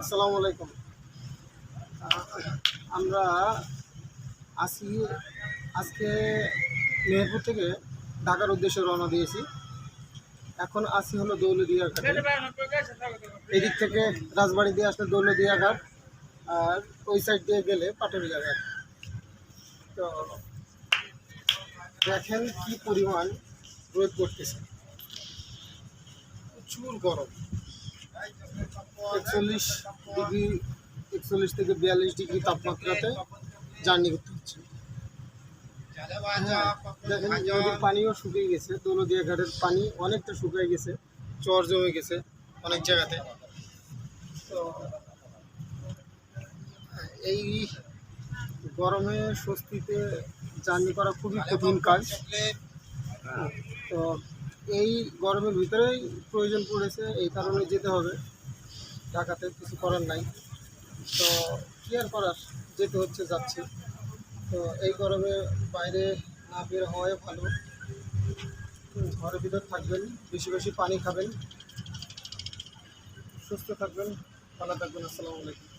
আসসালামু আলাইকুম আমরা আসি আজকে মেহেরপুর থেকে ঢাকার উদ্দেশ্যে রওনা দিয়েছি। এখন আসি হলো দৌলদিয়া ঘাটে। এদিক থেকে রাজবাড়ি দিয়ে আসলে দৌলদিয়া ঘাট, আর ওই সাইড দিয়ে গেলে পাটুরিয়া ঘাট। তো দেখেন কি পরিমাণ রোদ পড়তেছে। প্রচুর গরম। একচল্লিশ ডিগ্রি একচল্লিশ থেকে বিয়াল্লিশ ডিগ্রি তাপমাত্রাতে জার্নি করতে হচ্ছে। হ্যাঁ, দেখেন নদীর পানিও শুকিয়ে গেছে দৌলদিয়া ঘাটের পানি অনেকটা শুকিয়ে গেছে চর জমে গেছে অনেক জায়গাতে। তো এই গরমে স্বস্তিতে জার্নি করা খুবই কঠিন কাজ। হ্যাঁ, তো এই গরমের ভিতরেই প্রয়োজন পড়েছে, এই কারণে যেতে হবে। ঢাকাতে কিছু করার নাই। তো কি আর করার? যেতে হচ্ছে, যাচ্ছে। তো এই গরমে বাইরে না বের হওয়াই ভালো। ঘরের ভিতর থাকবেন, বেশি বেশি পানি খাবেন। সুস্থ থাকবেন, ভালো থাকবেন। আসসালামু আলাইকুম।